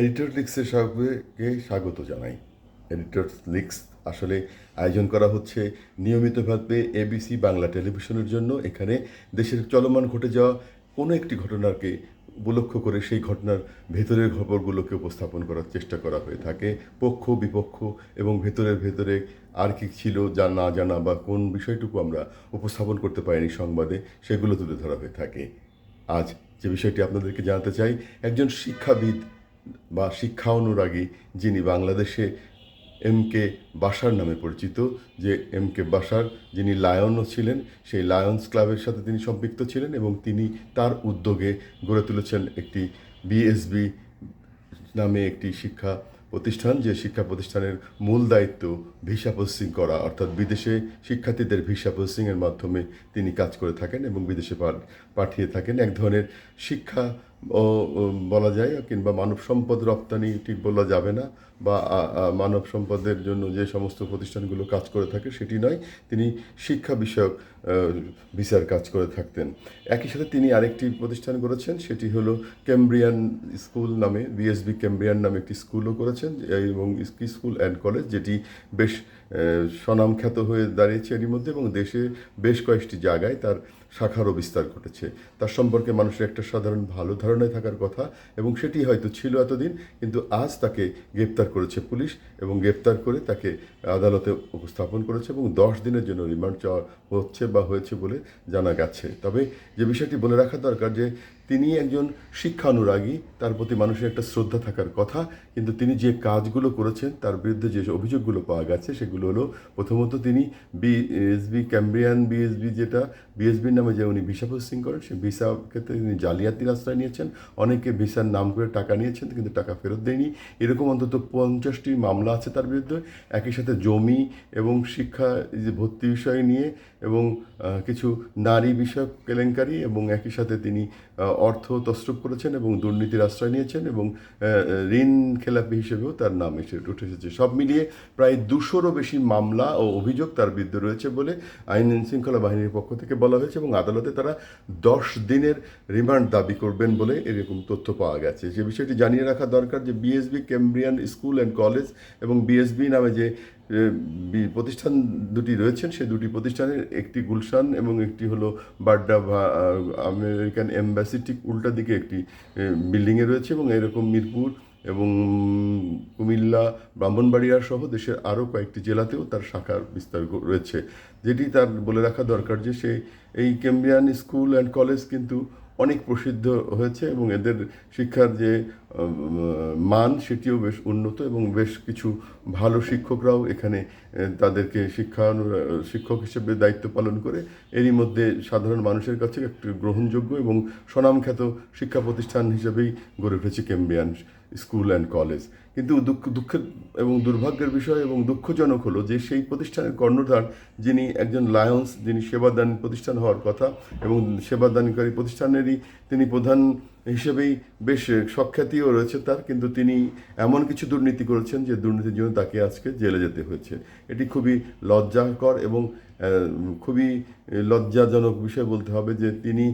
Editor লিক্সের সবাইকে স্বাগত জানাই। এডিটর লিক্স আসলে আয়োজন করা হচ্ছে নিয়মিতভাবে এবিসি বাংলা টেলিভিশনের জন্য। এখানে দেশের চলমান ঘটে যাওয়া কোনো একটি ঘটনাকে উপলক্ষ করে সেই ঘটনার ভেতরের খবরগুলোকে উপস্থাপন করার চেষ্টা করা হয়ে থাকে। পক্ষ, বিপক্ষ এবং ভেতরের ভেতরে আর কি ছিল যা না জানা বা কোন বিষয়টুকু আমরা উপস্থাপন করতে পারিনি সংবাদে, সেগুলো তুলে ধরা হয়ে থাকে। আজ যে বিষয়টি আপনাদেরকে জানাতে চাই, একজন শিক্ষাবিদ বা শিক্ষা অনুরাগী যিনি বাংলাদেশে এম কে বাসার নামে পরিচিত, যে এম কে বাসার যিনি লায়নও ছিলেন, সেই লায়ন্স ক্লাবের সাথে তিনি সম্পৃক্ত ছিলেন এবং তিনি তার উদ্যোগে গড়ে তুলেছেন একটি বিএসবি নামে একটি শিক্ষা প্রতিষ্ঠান, যে শিক্ষা প্রতিষ্ঠানের মূল দায়িত্ব ভিসা প্রসেসিং করা, অর্থাৎ বিদেশে শিক্ষার্থীদের ভিসা প্রসেসিংয়ের মাধ্যমে তিনি কাজ করে থাকেন এবং বিদেশে পাঠিয়ে থাকেন। এক ধরনের শিক্ষা ও বলা যায় কিংবা মানব সম্পদ রপ্তানি ঠিক বলা যাবে না। বা মানব সম্পদের জন্য যে সমস্ত প্রতিষ্ঠানগুলো কাজ করে থাকে সেটি নয়, তিনি শিক্ষা বিষয়ক ভিসার কাজ করে থাকতেন। একই সাথে তিনি আরেকটি প্রতিষ্ঠান করেছেন, সেটি হলো ক্যাম্ব্রিয়ান স্কুল নামে বিএসবি ক্যাম্ব্রিয়ান নামে একটি স্কুলও করেছেন, এবং স্কি স্কুল অ্যান্ড কলেজ, যেটি বেশ স্বনামখ্যাত হয়ে দাঁড়িয়েছে এরই মধ্যে, এবং দেশে বেশ কয়েকটি জায়গায় তার শাখারও বিস্তার ঘটেছে। তার সম্পর্কে মানুষের একটা সাধারণ ভালো ধারণায় থাকার কথা, এবং সেটি হয়তো ছিল এতদিন, কিন্তু আজ তাকে গ্রেপ্তার করেছে পুলিশ এবং গ্রেপ্তার করে তাকে আদালতে উপস্থাপন করেছে এবং দশ দিনের জন্য রিমান্ড চাওয়া হচ্ছে বা হয়েছে বলে জানা গেছে। তবে যে বিষয়টি বলে রাখা দরকার যে তিনি একজন শিক্ষা অনুরাগী তার প্রতি মানুষের একটা শ্রদ্ধা থাকার কথা, কিন্তু তিনি যে কাজগুলো করেছেন, তার বিরুদ্ধে যে অভিযোগগুলো পাওয়া গেছে, সেগুলো হলো প্রথমত তিনি বিএসবি ক্যাম্ব্রিয়ান বিএসবি যেটা বিএসবির নামে যে উনি ভিসা প্রসেসিং করেন, সেই ভিসা ক্ষেত্রে তিনি জালিয়াতির আশ্রয় নিয়েছেন। অনেকে ভিসার নাম করে টাকা নিয়েছেন, কিন্তু টাকা ফেরত দেয়নি। এরকম অন্তত পঞ্চাশটি মামলা আছে তার বিরুদ্ধে। একই সাথে জমি এবং শিক্ষা যে ভর্তি বিষয় নিয়ে এবং কিছু নারী বিষয়ক কেলেঙ্কারি এবং একই সাথে তিনি অর্থ তস্রুপ করেছেন এবং দুর্নীতির আশ্রয় নিয়েছেন এবং ঋণ খেলাপি হিসেবেও তার নাম এসে, উঠে এসেছে। সব মিলিয়ে প্রায় দুশোরও বেশি মামলা ও অভিযোগ তার বিরুদ্ধে রয়েছে বলে আইন শৃঙ্খলা বাহিনীর পক্ষ থেকে বলা হয়েছে এবং আদালতে তারা দশ দিনের রিমান্ড দাবি করবেন বলে এরকম তথ্য পাওয়া গেছে। যে বিষয়টি জানিয়ে রাখা দরকার যে BSB Cambrian school and college এবং বিএসবি নামে যে প্রতিষ্ঠান দুটি রয়েছেন, সেই দুটি প্রতিষ্ঠানের একটি গুলশান এবং একটি হলো বাড্ডা আমেরিকান এম্বাসি, ঠিক উল্টা দিকে একটি বিল্ডিংয়ে রয়েছে এবং এরকম মিরপুর এবং কুমিল্লা, ব্রাহ্মণবাড়িয়া সহ দেশের আরও কয়েকটি জেলাতেও তার শাখার বিস্তার রয়েছে। যেটি তার বলে রাখা দরকার যে সে, এই ক্যাম্ব্রিয়ান স্কুল অ্যান্ড কলেজ কিন্তু অনেক প্রসিদ্ধ হয়েছে এবং এদের শিক্ষার যে মান সেটিও বেশ উন্নত এবং বেশ কিছু ভালো শিক্ষকরাও এখানে তাদেরকে শিক্ষা শিক্ষক হিসেবে দায়িত্ব পালন করে। এরই মধ্যে সাধারণ মানুষের কাছে একটি গ্রহণযোগ্য এবং স্বনামখ্যাত শিক্ষা প্রতিষ্ঠান হিসেবেই গড়ে উঠেছে ক্যাম্বিয়ান স্কুল অ্যান্ড কলেজ। কিন্তু দুঃখ দুঃখের এবং দুর্ভাগ্যের বিষয় এবং দুঃখজনক হলো যে সেই প্রতিষ্ঠানের কর্ণধার যিনি একজন লায়ন্স, যিনি সেবাদান প্রতিষ্ঠান হওয়ার কথা এবং সেবাদানকারী প্রতিষ্ঠানেরই তিনি প্রধান হিসেবেই বেশ সখ্যাতিও রয়েছে তার, কিন্তু তিনি এমন কিছু দুর্নীতি করেছেন যে দুর্নীতির জন্য তাকে আজকে জেলে যেতে হয়েছে। এটি খুবই লজ্জাকর এবং খুবই লজ্জাজনক বিষয় বলতে হবে যে তিনি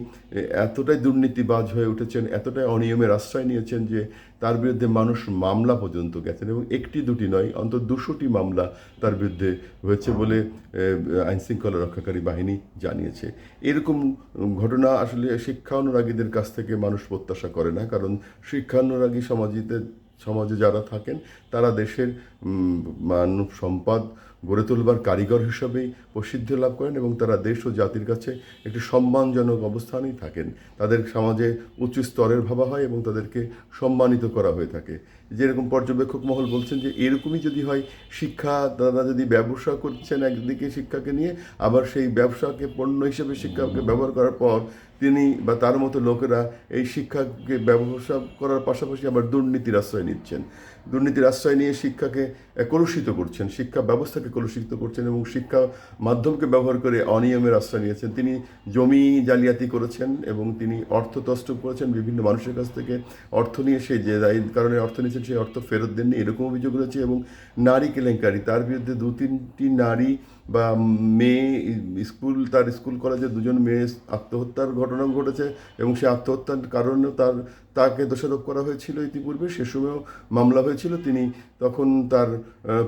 এতটাই দুর্নীতিবাজ হয়ে উঠেছেন, এতটাই অনিয়মের আশ্রয় নিয়েছেন যে তার বিরুদ্ধে মানুষ মামলা পর্যন্ত গেছেন এবং একটি দুটি নয়, অন্তত দুশোটি মামলা তার বিরুদ্ধে হয়েছে বলে আইনশৃঙ্খলা রক্ষাকারী বাহিনী জানিয়েছে। এরকম ঘটনা আসলে শিক্ষা অনুরাগীদের কাছ থেকে মানুষ প্রত্যাশা করে না, কারণ শিক্ষানুরাগী সমাজিতে সমাজে যারা থাকেন তারা দেশের মানব সম্পদ গড়ে তোলবার কারিগর হিসাবেই প্রসিদ্ধি লাভ করেন এবং তারা দেশ ও জাতির কাছে একটি সম্মানজনক অবস্থানেই থাকেন। তাদের সমাজে উচ্চ স্তরের ভাবা হয় এবং তাদেরকে সম্মানিত করা হয়ে থাকে। যেরকম পর্যবেক্ষক মহল বলছেন যে, এরকমই যদি হয়, শিক্ষা, তারা যদি ব্যবসা করছেন একদিকে শিক্ষাকে নিয়ে, আবার সেই ব্যবসাকে, পণ্য হিসেবে শিক্ষাকে ব্যবহার করার পর তিনি বা তার মতো লোকেরা এই শিক্ষাকে ব্যবসা করার পাশাপাশি আবার দুর্নীতির আশ্রয় নিচ্ছেন। দুর্নীতির আশ্রয় নিয়ে শিক্ষাকে কলুষিত করছেন, শিক্ষা ব্যবস্থাকে কলুষিত করছেন এবং শিক্ষা মাধ্যমকে ব্যবহার করে অনিয়মের আশ্রয় নিয়েছেন। তিনি জমি জালিয়াতি করেছেন এবং তিনি অর্থ তষ্ট করেছেন। বিভিন্ন মানুষের কাছ থেকে অর্থ নিয়ে সেই যে কারণে অর্থ নিয়েছেন, সেই অর্থ ফেরত দেননি, এরকম অভিযোগ রয়েছে এবং নারী কেলেঙ্কারি। তার বিরুদ্ধে দু তিনটি নারী বা মেয়ে, স্কুল, তার স্কুল কলেজে দুজন মেয়ে আত্মহত্যার ঘটনা ঘটেছে এবং সেই আত্মহত্যার কারণে তার, তাকে দোষারোপ করা হয়েছিল ইতিপূর্বে। সে সময়ও মামলা হয়েছিল। তিনি তখন তার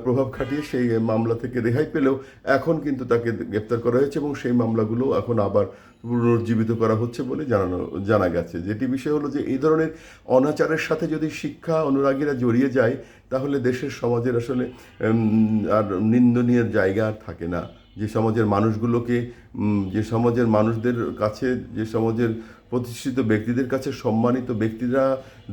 প্রভাব খাটিয়ে সেই মামলা থেকে রেহাই পেলেও এখন কিন্তু তাকে গ্রেপ্তার করা হয়েছে এবং সেই মামলাগুলো এখন আবার পুনর্জীবিত করা হচ্ছে বলে জানানো, জানা গেছে। যেটি বিষয় হলো যে এই ধরনের অনাচারের সাথে যদি শিক্ষা অনুরাগীরা জড়িয়ে যায়, তাহলে দেশের সমাজের আসলে আর নিন্দনীয় জায়গা আর থাকে না। যে সমাজের মানুষগুলোকে যে সমাজের মানুষদের কাছে, যে সমাজের প্রতিষ্ঠিত ব্যক্তিদের কাছে সম্মানিত ব্যক্তিরা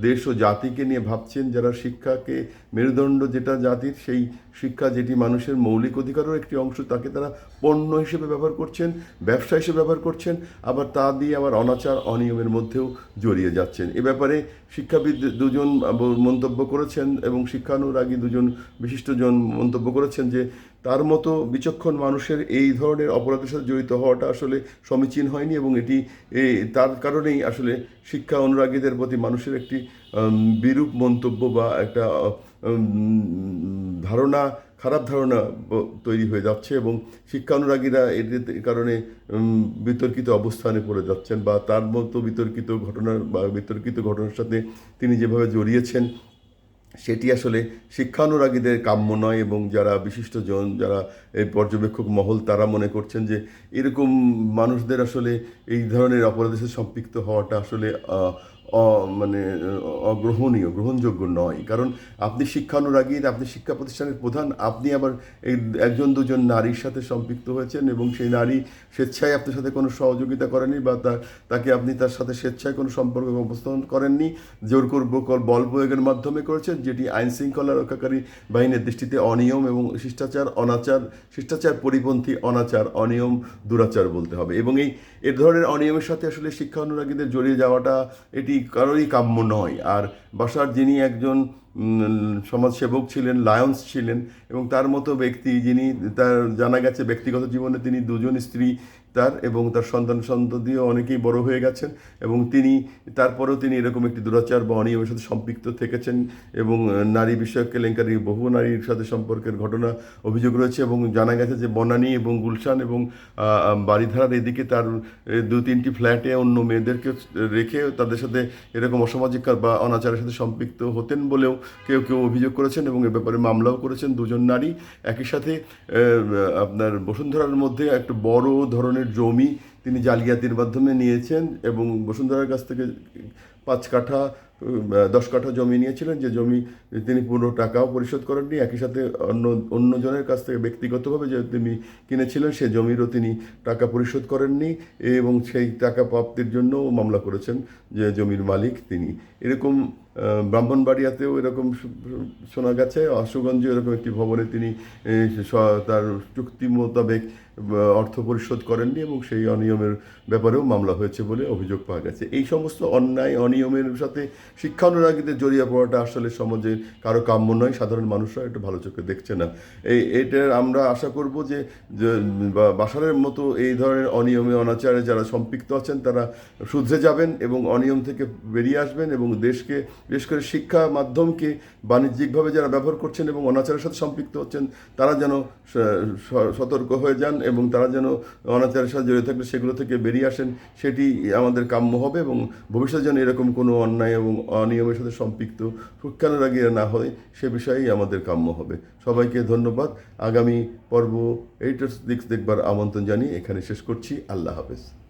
দেশ ও জাতিকে নিয়ে ভাবছেন, যারা শিক্ষাকে মেরুদণ্ড যেটা জাতির, সেই শিক্ষা যেটি মানুষের মৌলিক অধিকারের একটি অংশ, তাকে তারা পণ্য হিসেবে ব্যবহার করছেন, ব্যবসা হিসেবে ব্যবহার করছেন, আবার তা দিয়ে আবার অনাচার, অনিয়মের মধ্যেও জড়িয়ে যাচ্ছেন। এ ব্যাপারে শিক্ষাবিদ দুজন মন্তব্য করেছেন এবং শিক্ষানুরাগী দুজন বিশিষ্টজন মন্তব্য করেছেন যে তার মতো বিচক্ষণ মানুষের এই ধরনের অপরাধের সাথে জড়িত হওয়াটা আসলে সমীচীন হয়নি এবং এটি তার কারণেই আসলে শিক্ষা অনুরাগীদের প্রতি মানুষের একটি বিরূপ মন্তব্য বা একটা ধারণা, খারাপ ধারণা তৈরি হয়ে যাচ্ছে এবং শিক্ষা অনুরাগীরা এর কারণে বিতর্কিত অবস্থানে পড়ে যাচ্ছেন বা তার মতো বিতর্কিত ঘটনার বা বিতর্কিত ঘটনার সাথে তিনি যেভাবে জড়িয়েছেন সেটি আসলে শিক্ষানুরাগীদের কাম্য নয় এবং যারা বিশিষ্টজন, যারা এই পর্যবেক্ষক মহল, তারা মনে করছেন যে এরকম মানুষদের আসলে এই ধরনের অপরাধের সাথে সম্পৃক্ত হওয়াটা আসলে মানে অগ্রহণীয়, গ্রহণযোগ্য নয়। কারণ আপনি শিক্ষানুরাগী আপনি শিক্ষা প্রতিষ্ঠানের প্রধান, আপনি আবার এই একজন, দুজন নারীর সাথে সম্পৃক্ত হয়েছেন এবং সেই নারী স্বেচ্ছায় আপনার সাথে কোনো সহযোগিতা করেনি বা তাকে আপনি তার সাথে স্বেচ্ছায় কোনো সম্পর্ক উপস্থাপন করেননি। জোরপূর্বক বল প্রয়োগের মাধ্যমে করেছেন, যেটি আইন শৃঙ্খলা রক্ষাকারী বাহিনীর দৃষ্টিতে অনিয়ম এবং শিষ্টাচার, অনাচার, শিষ্টাচার পরিপন্থী অনাচার, অনিয়ম, দুরাচার বলতে হবে। এবং এই, এ ধরনের অনিয়মের সাথে আসলে শিক্ষা অনুরাগীদের জড়িয়ে যাওয়াটা এটি কারোরই কাম্য নয়। আর বাসার যিনি একজন সমাজসেবক ছিলেন, লায়ন্স ছিলেন এবং তার মতো ব্যক্তি যিনি, তার জানা গেছে ব্যক্তিগত জীবনে তিনি দুজন স্ত্রী তার এবং তার সন্তান সন্ততিও অনেকেই বড় হয়ে গেছেন এবং তিনি, তারপরেও তিনি এরকম একটি দুরাচার বা অনিয়মের সাথে সম্পৃক্ত থেকেছেন এবং নারী বিষয়ক কেলেঙ্কারি, বহু নারীর সাথে সম্পর্কের ঘটনা অভিযোগ রয়েছে এবং জানা গেছে যে বনানী এবং গুলশান এবং বাড়িধারার এদিকে তার দু তিনটি ফ্ল্যাটে অন্য মেয়েদেরকে রেখে তাদের সাথে এরকম অসামাজিক বা অনাচারের সাথে সম্পৃক্ত হতেন বলেও কেউ কেউ অভিযোগ করেছেন এবং এ ব্যাপারে মামলাও করেছেন দুজন নারী। একই সাথে আপনার বসুন্ধরার মধ্যে একটা বড় ধরনের জমি তিনি জালিয়াতির মাধ্যমে নিয়েছেন এবং বসুন্ধরার কাছ থেকে পাঁচ কাঠা দশ কাঠা জমি নিয়েছিলেন, যে জমি তিনি পুরো টাকাও পরিশোধ করেননি। একই সাথে অন্য অন্যজনের কাছ থেকে ব্যক্তিগতভাবে যে তিনি কিনেছিলেন, সে জমিরও তিনি টাকা পরিশোধ করেননি এবং সেই টাকা প্রাপ্তির জন্য মামলা করেছেন যে জমির মালিক তিনি। এরকম ব্রাহ্মণবাড়িয়াতেও এরকম শোনা গেছে। আশুগঞ্জে এরকম একটি ভবনে তিনি তার চুক্তি মোতাবেক অর্থ পরিশোধ করেননি এবং সেই অনিয়মের ব্যাপারেও মামলা হয়েছে বলে অভিযোগ পাওয়া গেছে। এই সমস্ত অন্যায় অনিয়মের সাথে শিক্ষানুরাগীদের জড়িয়ে পড়াটা আসলে সমাজে কারও কাম্য নয়, সাধারণ মানুষরা একটু ভালো চোখে দেখছে না। এই এটার আমরা আশা করব যে বাসারের মতো এই ধরনের অনিয়মে অনাচারে যারা সম্পৃক্ত আছেন, তারা শুধরে যাবেন এবং অনিয়ম থেকে বেরিয়ে আসবেন এবং দেশকে, বিশেষ করে শিক্ষা মাধ্যমকে বাণিজ্যিকভাবে যারা ব্যবহার করছেন এবং অনাচারের সাথে সম্পৃক্ত হচ্ছেন, তারা যেন সতর্ক হয়ে যান এবং তারা যেন অনাচারের সাথে জড়িয়ে থাকলে সেগুলো থেকে বেরিয়ে আসেন, সেটি আমাদের কাম্য হবে এবং ভবিষ্যতে যেন এরকম কোনো অন্যায় এবং অনিয়মের সাথে সম্পৃক্ত শিক্ষানুরাগীরা না হয়, সে বিষয়েই আমাদের কাম্য হবে। সবাইকে ধন্যবাদ। আগামী পর্ব এইটার্স দিক দেখবার আমন্ত্রণ জানিয়ে এখানে শেষ করছি। আল্লাহ হাফেজ।